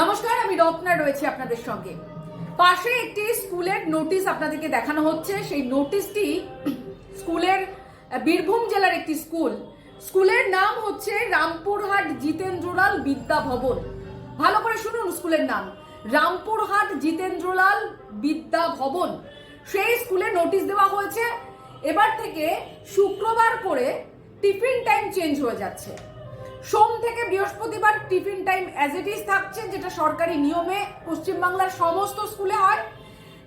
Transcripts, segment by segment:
নমস্কার, আমি রত্না রয়েছি আপনাদের সঙ্গে। পাশে একটি স্কুলের নোটিশ আপনাদেরকে দেখানো হচ্ছে। সেই নোটিশটি স্কুলের বীরভূম জেলার একটি স্কুল। স্কুলের নাম হচ্ছে রামপুরহাট জিতেন্দ্রলাল বিদ্যা ভবন। ভালো করে শুনুন স্কুলের নাম। রামপুরহাট জিতেন্দ্রলাল বিদ্যা ভবন। সেই স্কুলে নোটিশ দেওয়া হয়েছে। এবার থেকে শুক্রবার করে টিফিন টাইম চেঞ্জ হয়ে যাচ্ছে। সোম থেকে বৃহস্পতিবার tiffin time as it is থাকছে, যেটা সরকারি নিয়মে পশ্চিমবাংলার সমস্ত স্কুলে হয়।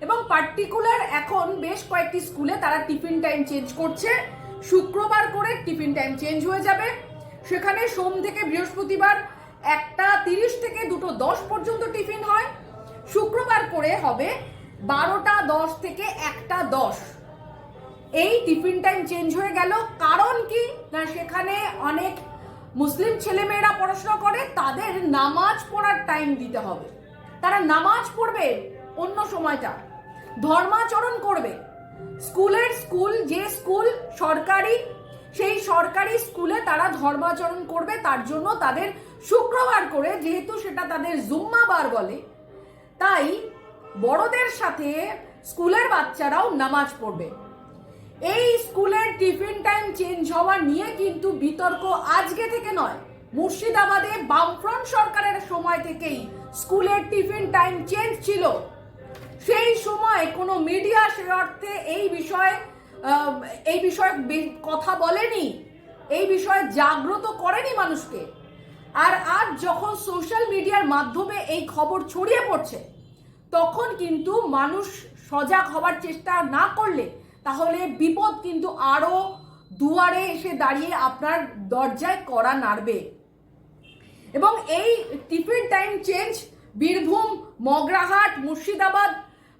এবং পার্টিকুলার এখন বেশ কয়েকটি স্কুলে তারা টিফিন টাইম চেঞ্জ করছে। শুক্রবার করে টিফিন টাইম চেঞ্জ হয়ে যাবে। সেখানে সোম থেকে বৃহস্পতিবার একটা তিরিশ থেকে দুটো দশ পর্যন্ত টিফিন হয়। শুক্রবার করে হবে বারোটা দশ থেকে একটা দশ। এই টিফিন টাইম চেঞ্জ হয়ে গেল। কারণ কি? না, সেখানে অনেক মুসলিম ছেলেমেয়েরা পড়াশোনা করে, তাদের নামাজ পড়ার টাইম দিতে হবে। তারা নামাজ পড়বে অন্য সময়টা। ধর্মাচরণ করবে। স্কুলের স্কুল, যে স্কুল সরকারি, সেই সরকারি স্কুলে তারা ধর্মাচরণ করবে, তার জন্য তাদের শুক্রবার করে, যেহেতু সেটা তাদের জুম্মাবার বলে, তাই বড়দের সাথে স্কুলের বাচ্চারাও নামাজ পড়বে। এই স্কুলের টিফিন টাইম চেঞ্জ হওয়া নিয়ে কিন্তু বিতর্ক আজকে থেকে নয়। মুর্শিদাবাদে বামফ্রন্ট সরকারের সময় থেকেই স্কুলের টিফিন টাইম চেঞ্জ ছিল। সেই সময় কোনো মিডিয়া সে অর্থে এই বিষয়ে এই বিষয়ে কথা বলেনি। এই বিষয়ে জাগ্রত করেনি মানুষকে। আর আজ যখন সোশ্যাল মিডিয়ার মাধ্যমে এই খবর ছড়িয়ে পড়ছে, তখন কিন্তু মানুষ সজাগ হওয়ার চেষ্টা না করলে তাহলে বিপদ কিন্তু আরও দুয়ারে এসে দাঁড়িয়ে আপনার দরজায় করা নাড়বে। এবং এই tiffin time change Birbhum, Magrahat, Murshidabad,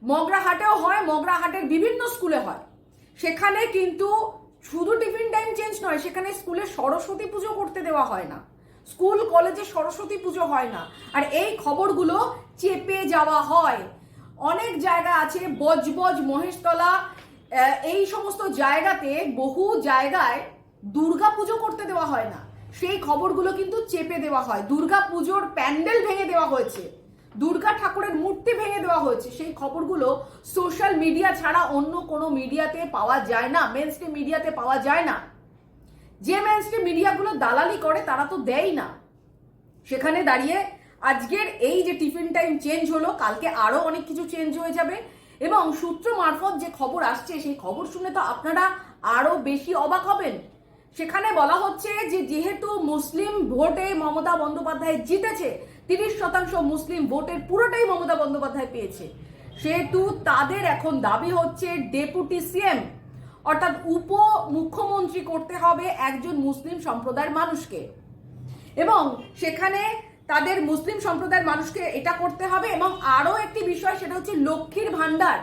মগরাহাটেও হয়, মগরাহাটের বিভিন্ন স্কুলে হয়। সেখানে কিন্তু শুধু টিফিন টাইম চেঞ্জ নয়, সেখানে স্কুলে সরস্বতী পুজো করতে দেওয়া হয় না। স্কুল, কলেজে সরস্বতী পুজো হয় না। আর এই খবরগুলো চেপে যাওয়া হয়। অনেক জায়গা আছে, বজবজ মহেশতলা এই সমস্ত জায়গাতে বহু জায়গায় দুর্গা পুজো করতে দেওয়া হয় না। সেই খবরগুলো কিন্তু চেপে দেওয়া হয়। দুর্গা পুজোর প্যান্ডেল ভেঙে দেওয়া হয়েছে। দুর্গা ঠাকুরের মূর্তি ভেঙে দেওয়া হয়েছে। সেই খবরগুলো সোশ্যাল মিডিয়া ছাড়া অন্য কোনো মিডিয়াতে পাওয়া যায় না। মেন স্ট্রিম মিডিয়াতে পাওয়া যায় না। যে মেন স্ট্রিম মিডিয়াগুলো দালালি করে, তারা তো দেয় না। সেখানে দাঁড়িয়ে আজকের এই যে টিফিন টাইম চেঞ্জ হলো, কালকে আরও অনেক কিছু চেঞ্জ হয়ে যাবে। এবং সূত্র মারফত যে খবর আসছে, সেই খবর শুনে তো আপনারা আরও বেশি অবাক হবেন। সেখানে বলা হচ্ছে যে, যেহেতু মুসলিম ভোটে মমতা বন্দ্যোপাধ্যায় জিতেছে, তিরিশ শতাংশ মুসলিম ভোটের পুরোটাই মমতা বন্দ্যোপাধ্যায় পেয়েছে। সেহেতু তাদের এখন দাবি হচ্ছে ডেপুটি সিএম। অর্থাৎ উপ মুখ্যমন্ত্রী করতে হবে একজন মুসলিম সম্প্রদায়ের মানুষকে। এবং সেখানে তাদের মুসলিম সম্প্রদায়ের মানুষকে এটা করতে হবে এবং আরও একটি বিষয়, সেটা হচ্ছে লক্ষ্মীর ভাণ্ডার।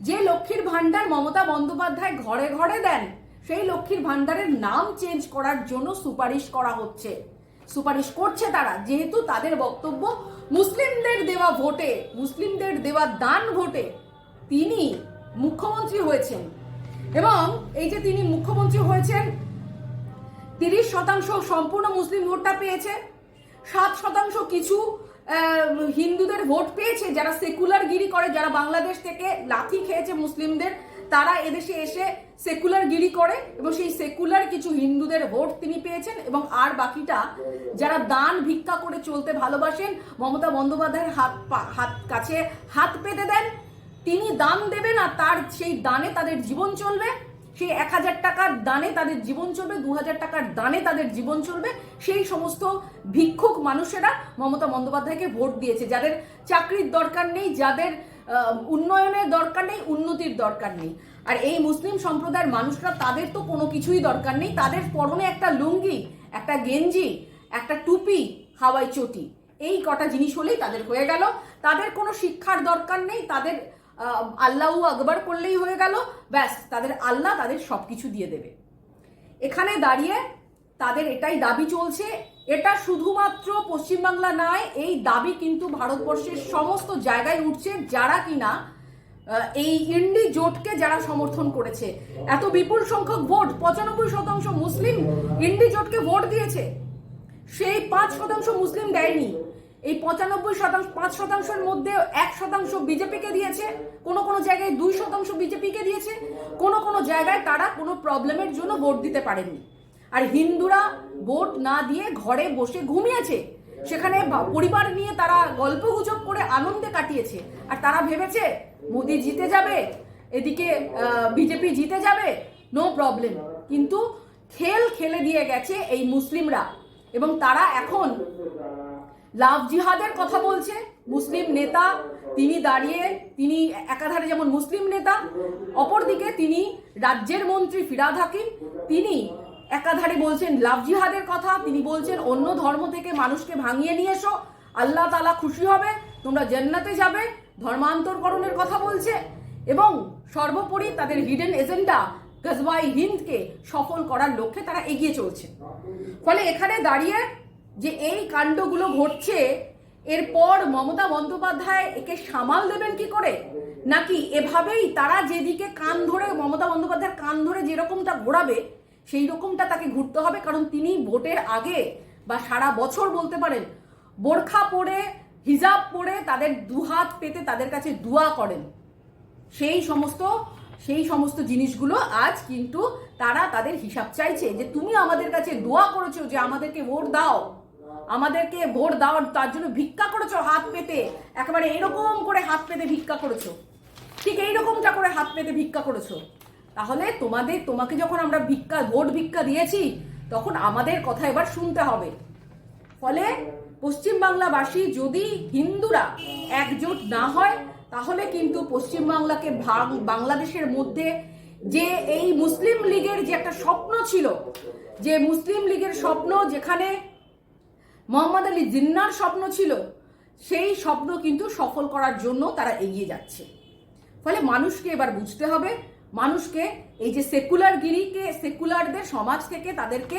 যে লক্ষ্মীর ভাণ্ডার মমতা বন্দ্যোপাধ্যায় ঘরে ঘরে দেন, সেই লক্ষ্মীর ভাণ্ডারের নাম চেঞ্জ করার জন্য সুপারিশ করা হচ্ছে। সুপারিশ করছে তারা, যেহেতু তাদের বক্তব্য মুসলিমদের দেওয়া ভোটে, মুসলিমদের দেওয়া দান ভোটে তিনি মুখ্যমন্ত্রী হয়েছেন। এবং এই যে তিনি মুখ্যমন্ত্রী হয়েছেন, তিরিশ শতাংশ সম্পূর্ণ মুসলিম ভোটটা পেয়েছে। সাত শতাংশ কিছু হিন্দুদের ভোট পেয়েছে, যারা সেকুলার গিরি করে, যারা বাংলাদেশ থেকে লাথি খেয়েছে মুসলিমদের, তারা এদেশে এসে সেকুলার গিরি করে এবং সেই সেকুলার কিছু হিন্দুদের ভোট তিনি পেয়েছেন এবং আর বাকিটা, যারা দান ভিক্ষা করে চলতে ভালোবাসেন, মমতা বন্দ্যোপাধ্যায়ের হাত হাত কাছে হাত পেতে দেন, তিনি দান দেবেন আর তার সেই দানে তাদের জীবন চলবে। সেই এক হাজার টাকার দানে তাদের জীবন চলবে, দু হাজার টাকার দানে তাদের জীবন চলবে। সেই সমস্ত ভিক্ষুক মানুষেরা মমতা বন্দ্যোপাধ্যায়কে ভোট দিয়েছে। যাদের চাকরির দরকার নেই, যাদের উন্নয়নের দরকার নেই, উন্নতির দরকার নেই। আর এই মুসলিম সম্প্রদায়ের মানুষরা, তাদের তো কোনো কিছুই দরকার নেই। তাদের পরনে একটা লুঙ্গি, একটা গেঞ্জি, একটা টুপি, হাওয়াই চটি। এই কটা জিনিস হলেই তাদের হয়ে গেল। তাদের কোনো শিক্ষার দরকার নেই। তাদের আল্লাহ আকবর করলেই হয়ে গেল। ব্যাস, তাদের আল্লাহ তাদের সব কিছু দিয়ে দেবে। এখানে দাঁড়িয়ে তাদের এটাই দাবি চলছে। এটা শুধুমাত্র পশ্চিমবাংলা নয়, এই দাবি কিন্তু ভারতবর্ষের সমস্ত জায়গায় উঠছে যারা কিনা এই ইন্ডি জোটকে যারা সমর্থন করেছে। এত বিপুল সংখ্যক ভোট, পঁচানব্বই শতাংশ মুসলিম ইন্ডি জোটকে ভোট দিয়েছে। সেই পাঁচ শতাংশ মুসলিম দেয়নি। এই পঁচানব্বই শতাংশ, পাঁচ শতাংশের মধ্যে এক শতাংশ বিজেপিকে দিয়েছে, কোনো কোনো জায়গায় দুই শতাংশ বিজেপিকে দিয়েছে, কোনো কোনো জায়গায় তারা কোনো প্রবলেমের জন্য ভোট দিতে পারেনি আর হিন্দুরা ভোট না দিয়ে ঘরে বসে ঘুমিয়েছে। সেখানে পরিবার নিয়ে তারা গল্প গুজব করে আনন্দে কাটিয়েছে। আর তারা ভেবেছে, মোদি জিতে যাবে, এদিকে বিজেপি জিতে যাবে নো প্রবলেম কিন্তু খেল খেলে দিয়ে গেছে এই মুসলিমরা। এবং তারা এখন লাভ জিহাদের কথা বলছে, মুসলিম নেতা, তিনি দাঁড়িয়ে, তিনি একাধারে যেমন মুসলিম নেতা, অপরদিকে তিনি রাজ্যের মন্ত্রী ফিরাদ হাকিম, তিনি একাধারে বলছেন লাভ জিহাদের কথা, তিনি বলছেন অন্য ধর্ম থেকে মানুষকে ভাঙিয়ে নিয়ে এসো, আল্লাহ তালা খুশি হবে, তোমরা জেন্নাতে যাবে, ধর্মান্তরকরণের কথা বলছে, এবং সর্বোপরি তাদের হিডেন এজেন্ডা গজবাই হিন্দকে সফল করার লক্ষ্যে তারা এগিয়ে চলছে। ফলে এখানে দাঁড়িয়ে যে এই কাণ্ডগুলো ঘটছে, এরপর মমতা বন্দ্যোপাধ্যায় একে সামাল দেবেন কি করে? নাকি এভাবেই তারা যেদিকে কান ধরে, মমতা বন্দ্যোপাধ্যায়ের কান ধরে যেরকমটা ঘোরাবে, সেই রকমটা তাকে ঘুরতে হবে, কারণ তিনি ভোটের আগে বা সারা বছর বলতে পারেন, বোরখা পরে, হিজাব পরে তাদের দুহাত পেতে তাদের কাছে দোয়া করেন। সেই সমস্ত সেই সমস্ত জিনিসগুলো আজ কিন্তু তারা তাদের হিসাব চাইছে যে, তুমি আমাদের কাছে দোয়া করেছ যে আমাদেরকে ভোট দাও। আমাদেরকে ভোট দাও তার জন্য ভিক্ষা করেছ হাত পেতে। একেবারে এরকম করে হাত পেতে ভিক্ষা করেছ। ঠিক এইরকমটা করে হাত পেতে ভিক্ষা করেছ। তাহলে তোমাদের, তোমাকে যখন আমরা ভিক্ষা, ভোট ভিক্ষা দিয়েছি, তখন আমাদের কথা এবার শুনতে হবে। ফলে পশ্চিমবাংলাবাসী যদি হিন্দুরা একজোট না হয়, তাহলে কিন্তু পশ্চিমবাংলাকে বাংলাদেশের মধ্যে যে এই মুসলিম লীগের যে একটা স্বপ্ন ছিল, যে মুসলিম লীগের স্বপ্ন যেখানে মোহাম্মদ আলী জিন্নার স্বপ্ন ছিল, সেই স্বপ্ন কিন্তু সফল করার জন্য তারা এগিয়ে যাচ্ছে। ফলে মানুষকে এবার বুঝতে হবে, মানুষকে, এই যে সেকুলার গিরিকে, সেকুলারদের সমাজ থেকে তাদেরকে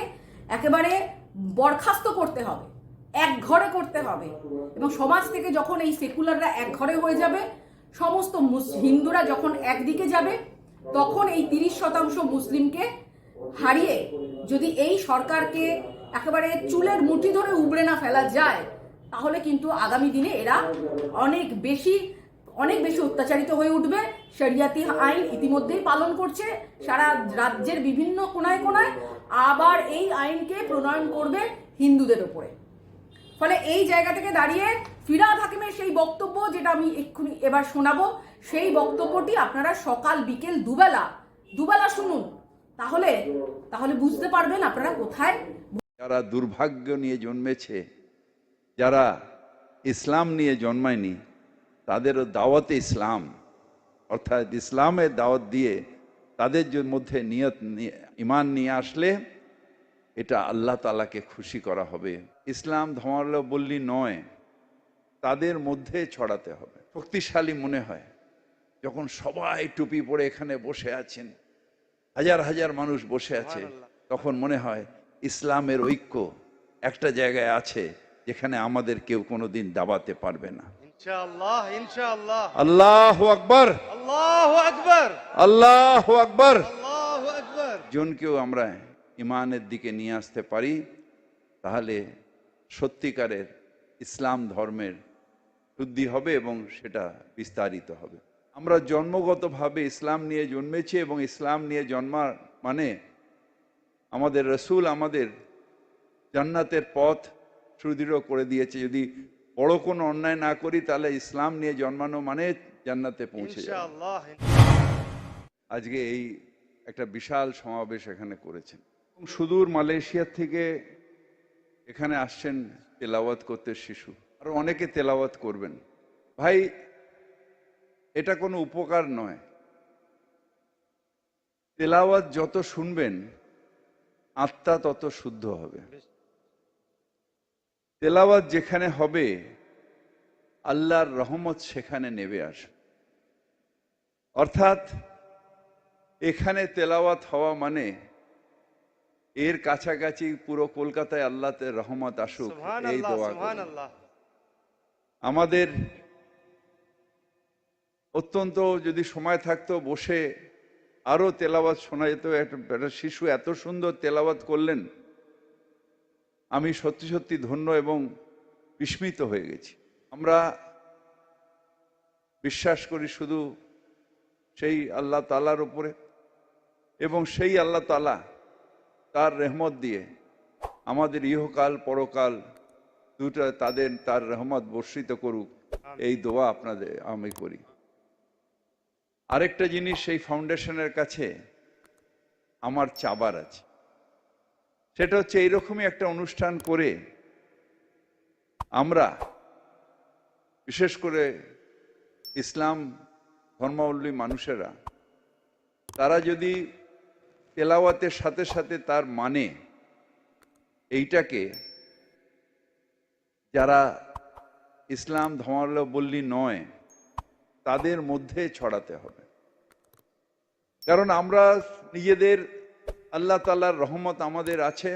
একেবারে বরখাস্ত করতে হবে, এক ঘরে করতে হবে। এবং সমাজ থেকে যখন এই সেকুলাররা এক ঘরে হয়ে যাবে, সমস্ত মুস- হিন্দুরা যখন একদিকে যাবে, তখন এই তিরিশ শতাংশ মুসলিমকে হারিয়ে যদি এই সরকারকে একেবারে চুলের মুঠি ধরে উবড়ে না ফেলা যায়, তাহলে কিন্তু আগামী দিনে এরা অনেক বেশি অনেক বেশি অত্যাচারিত হয়ে উঠবে। শরিয়াতি আইন ইতিমধ্যেই পালন করছে, সারা রাজ্যের বিভিন্ন কোনায় কোনায় আবার এই আইনকে প্রণয়ন করবে হিন্দুদের ওপরে। ফলে এই জায়গা থেকে দাঁড়িয়ে ফিরাদ হাকিমের সেই বক্তব্য যেটা আমি এক্ষুনি এবার শোনাবো, সেই বক্তব্যটি আপনারা সকাল বিকেল দুবেলা দুবেলা শুনুন, তাহলে তাহলে বুঝতে পারবেন আপনারা কোথায় যারা দুর্ভাগ্য নিয়ে জন্মেছে যারা ইসলাম নিয়ে জন্মায়নি তাদেরও দাওয়াতে ইসলাম। অর্থাৎ ইসলামের দাওয়াত দিয়ে তাদের মধ্যে নিয়ত ইমান নিয়ে আসলে এটা আল্লাহ তালাকে খুশি করা হবে। ইসলাম ধর্মাবলম্বী নয় তাদের মধ্যে ছড়াতে হবে। শক্তিশালী মনে হয় যখন সবাই টুপি পরে এখানে বসে আছেন হাজার হাজার মানুষ বসে আছে তখন মনে হয় ইসলামের ঐক্য একটা জায়গায় আছে যেখানে আমাদের কেউ কোনোদিন দাবাতে পারবে না। ইনশাআল্লাহ ইনশাআল্লাহ। আল্লাহ আকবর। আকবার। আল্লাহ আকবর। আল্লাহু আকবার। জনকেও আমরা ইমানের দিকে নিয়ে আসতে পারি তাহলে সত্যিকারের ইসলাম ধর্মের শুদ্ধি হবে এবং সেটা বিস্তারিত হবে। আমরা জন্মগতভাবে ইসলাম নিয়ে জন্মেছি এবং ইসলাম নিয়ে জন্মার মানে আমাদের রসুল আমাদের জান্নাতের পথ সুদৃঢ় করে দিয়েছে। যদি বড় কোনো অন্যায় না করি তাহলে ইসলাম নিয়ে জন্মানো মানে জান্নাতে পৌঁছে আজকে এই একটা বিশাল সমাবেশ এখানে করেছেন। সুদূর মালয়েশিয়া থেকে এখানে আসছেন তেলাওয়াত করতে শিশু। আর অনেকে তেলাওয়াত করবেন। ভাই এটা কোনো উপকার নয়। তেলাওয়াত যত শুনবেন আত্মা তত শুদ্ধ হবে। তেলাওয়াত যেখানে হবে আল্লাহর রহমত সেখানে নেবে আসে অর্থাৎ এখানে তেলাওয়াত হওয়া মানে এর কাছাকাছি পুরো কলকাতায় আল্লাহতে রহমত আসুক এই দোয়া আমাদের অত্যন্ত যদি সময় থাকতো বসে আরও তেলাওয়াত শোনা যেত একটা একটা শিশু এত সুন্দর তেলাওয়াত করলেন, আমি সত্যি সত্যি ধন্য এবং বিস্মিত হয়ে গেছি। আমরা বিশ্বাস করি শুধু সেই আল্লাহ তালার উপরে এবং সেই আল্লাহ তালা তার রেহমত দিয়ে আমাদের ইহকাল, পরকাল দুটা তাদের তার রহমত বর্ষিত করুক। এই দোয়া আপনাদের আমি করি। আরেকটা জিনিস সেই ফাউন্ডেশনের কাছে আমার চাবার আছে। সেটা হচ্ছে এইরকমই একটা অনুষ্ঠান করে আমরা, বিশেষ করে ইসলাম ধর্মাবলম্বী মানুষেরা, তারা যদি তেলাওয়াতের সাথে সাথে তার মানে এইটাকে, যারা ইসলাম ধর্মাবলম্বী নয় তাদের মধ্যে ছড়াতে হবে। কারণ আমরা নিজেদের আল্লাহ তালার রহমত আমাদের আছে।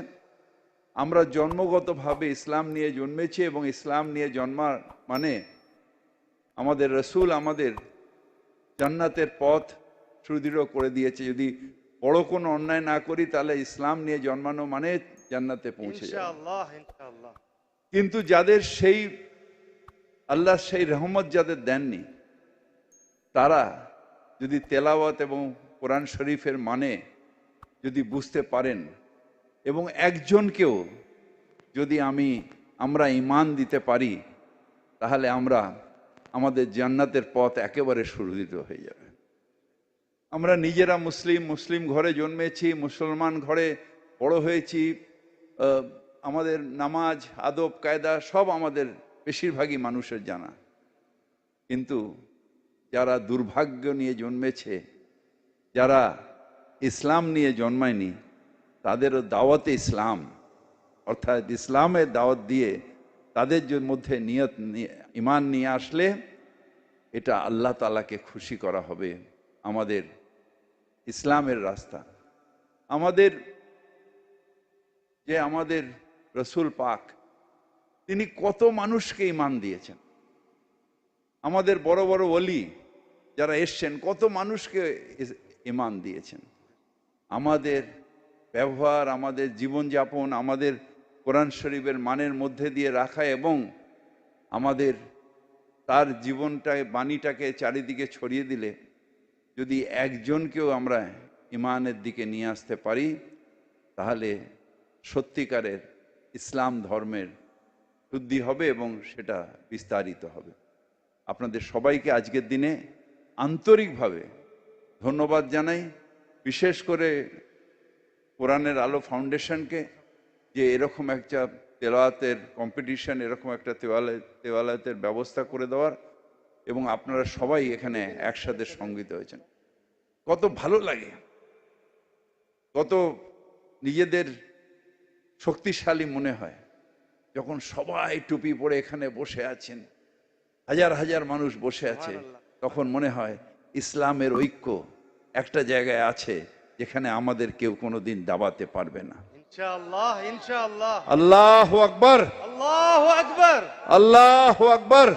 আমরা জন্মগতভাবে ইসলাম নিয়ে জন্মেছি এবং ইসলাম নিয়ে জন্মার মানে আমাদের রসুল আমাদের জান্নাতের পথ সুদৃঢ় করে দিয়েছে। যদি বড় কোনো অন্যায় না করি তাহলে ইসলাম নিয়ে জন্মানো মানে জান্নাতে পৌঁছে কিন্তু যাদের সেই আল্লাহ সেই রহমত যাদের দেননি তারা যদি তেলাওয়াত এবং কোরআন শরীফের মানে যদি বুঝতে পারেন এবং একজনকেও যদি আমি, আমরা ইমান দিতে পারি, তাহলে আমরা আমাদের জান্নাতের পথ একেবারে সুরক্ষিত হয়ে যাবে। আমরা নিজেরা মুসলিম মুসলিম ঘরে জন্মেছি, মুসলমান ঘরে বড় হয়েছি আমাদের নামাজ, আদব, কায়দা সব আমাদের বেশিরভাগই মানুষের জানা। কিন্তু যারা দুর্ভাগ্য নিয়ে জন্মেছে, যারা ইসলাম নিয়ে জন্মায়নি, তাদেরও দাওয়াতে ইসলাম। অর্থাৎ ইসলামের দাওয়াত দিয়ে তাদের মধ্যে নিয়ত নিয়ে- ইমান নিয়ে আসলে এটা আল্লাহ তালাকে খুশি করা হবে আমাদের ইসলামের রাস্তা। আমাদের যে আমাদের রসুল পাক, তিনি কত মানুষকে ইমান দিয়েছেন। আমাদের বড় বড় অলি যারা এসছেন, কত মানুষকে ইমান দিয়েছেন। আমাদের ব্যবহার, আমাদের জীবনযাপন, আমাদের কোরআন শরীফের মানের মধ্যে দিয়ে রাখা এবং আমাদের তার জীবনটাকে বাণীটাকে চারিদিকে ছড়িয়ে দিলে যদি একজনকেও আমরা ইমানের দিকে নিয়ে আসতে পারি, তাহলে সত্যিকারের ইসলাম ধর্মের শুদ্ধি হবে এবং সেটা বিস্তারিত হবে। আপনাদের সবাইকে আজকের দিনে আন্তরিকভাবে ধন্যবাদ জানাই। বিশেষ করে কোরআনের আলো ফাউন্ডেশনকে যে এরকম একটা তেলাওয়াতের কম্পিটিশন, এরকম একটা তেওয়ালে, তেওয়ালাতের ব্যবস্থা করে দেওয়ার এবং আপনারা সবাই এখানে একসাথে সংগীত হয়েছেন। কত ভালো লাগে। কত নিজেদের শক্তিশালী মনে হয়। যখন সবাই টুপি পরে এখানে বসে আছেন হাজার হাজার মানুষ বসে আছে। তখন মনে হয় ইসলামের ঐক্য একটা জায়গায় আছে যেখানে আমাদের কেউ কোনো দিন দাবাতে পারবে না। আল্লাহ আকবর। আল্লাহ আকবর। আল্লাহ আকবর।